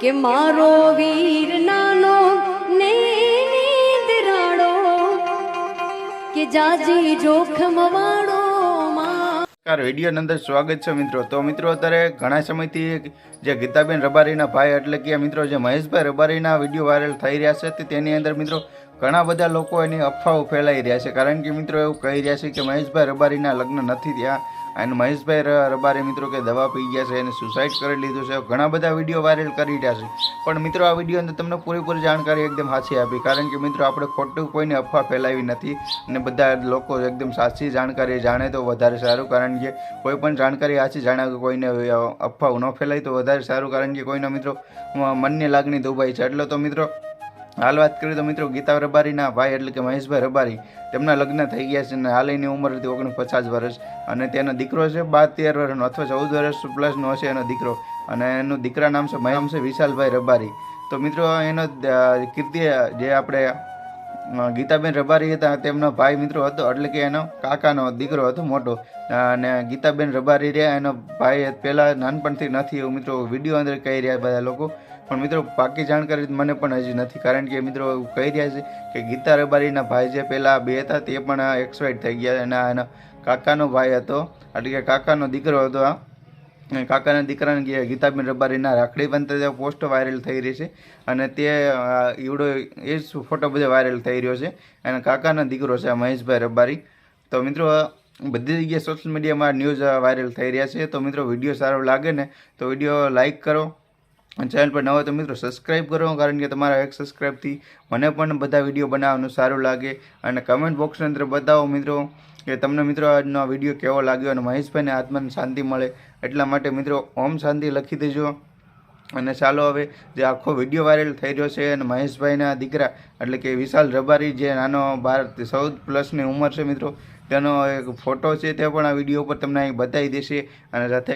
કે મારો વીર નાનો ને દરાડો કે જાજી જોખમ વાળો નમસ્કાર અંદર સ્વાગત છે મિત્રો. તો મિત્રો, અત્યારે ઘણા સમયથી જે ગીતાબેન રબારીના ભાઈ, એટલે કે મિત્રો જે મહેશભાઈ રબારીના વીડિયો વાયરલ થઈ રહ્યા છે તેની અંદર મિત્રો ઘણા બધા લોકો એની અફવાઓ ફેલાઈ રહ્યા છે. કારણ કે મિત્રો એવું કહી રહ્યા છે કે મહેશભાઈ રબારીના લગ્ન નથી થયા. અને મહેશભાઈ રબારી મિત્રો કે દવા પી ગયા છે એને સુસાઇડ કરી લીધું છે. ઘણા બધા વીડિયો વાયરલ કરી રહ્યા છે. પણ મિત્રો, આ વીડિયો અંદર તમને પૂરેપૂરી જાણકારી એકદમ સાચી આપી. કારણ કે મિત્રો, આપણે ખોટું કોઈને અફવા ફેલાવી નથી અને બધા લોકો એકદમ સાચી જાણકારી જાણે તો વધારે સારું. કારણ કે કોઈ પણ જાણકારી સાચી જાણે કોઈને અફવા ન ફેલાય તો વધારે સારું. કારણ કે કોઈના મિત્રો મનની લાગણી દુભાઈ છે. એટલે તો મિત્રો હાલ વાત કરીએ તો મિત્રો ગીતા રબારીના ભાઈ એટલે કે મહેશભાઈ રબારી, તેમના લગ્ન થઈ ગયા છે અને હાલ એની ઉંમર હતી ઓગણીસ પચાસ વર્ષ. અને તેનો દીકરો છે બાર તેર વર્ષનો અથવા ચૌદ વર્ષ પ્લસનો હશે એનો દીકરો. અને એનું દીકરા નામ છે મયામ છે વિશાલભાઈ રબારી. તો મિત્રો એનો કીર્તિ, જે આપણે ગીતાબેન રબારી હતા, તેમનો ભાઈ મિત્રો હતો, એટલે કે એનો કાકાનો દીકરો હતો મોટો. અને ગીતાબેન રબારી રહ્યા, એનો ભાઈ પહેલાં નાનપણથી નથી એવું મિત્રો વીડિયો અંદર કહી રહ્યા બધા લોકો. પણ મિત્રો પાકી જાણકારી મને પણ હજી નથી, કારણ કે મિત્રો કહી રહ્યા છે કે ગીતા રબારીના ભાઈ જે પહેલાં બે હતા, તે પણ એક્સપાયર્ડ થઈ ગયા અને એના કાકાનો ભાઈ હતો, એટલે કે કાકાનો દીકરો હતો આ. કાકાના દીકરાને ગીતાબેન રબારીના રાખડી બનતા પોસ્ટ વાયરલ થઈ રહી છે. અને તે ઈવડો એ જ ફોટો બધો વાયરલ થઈ રહ્યો છે. અને કાકાનો દીકરો છે મહેશભાઈ રબારી. તો મિત્રો બધી જગ્યાએ સોશિયલ મીડિયામાં ન્યૂઝ વાયરલ થઈ રહ્યા છે. તો મિત્રો વીડિયો સારો લાગે ને, તો વીડિયો લાઇક કરો. ચેનલ પર ન હોય તો મિત્રો સબસ્ક્રાઇબ કરો, કારણ કે તમારા એક સબસ્ક્રાઇબથી મને પણ બધા વીડિયો બનાવવાનું સારું લાગે. અને કમેન્ટ બોક્સની અંદર બતાવો મિત્રો કે તમને મિત્રો આજનો વીડિયો કેવો લાગ્યો અને મહેશભાઈને આત્માને શાંતિ મળે એટલા માટે મિત્રો ઓમ શાંતિ લખી દેજો. અને ચાલો હવે જે આખો વીડિયો વાયરલ થઈ રહ્યો છે અને મહેશભાઈના દીકરા એટલે કે વિશાલ રબારી જે નાનો બાર ચૌદ પ્લસની ઉંમર છે મિત્રો, તેનો એક ફોટો છે તે પણ આ વીડિયો ઉપર તમને અહીં બતાવી દેશે અને સાથે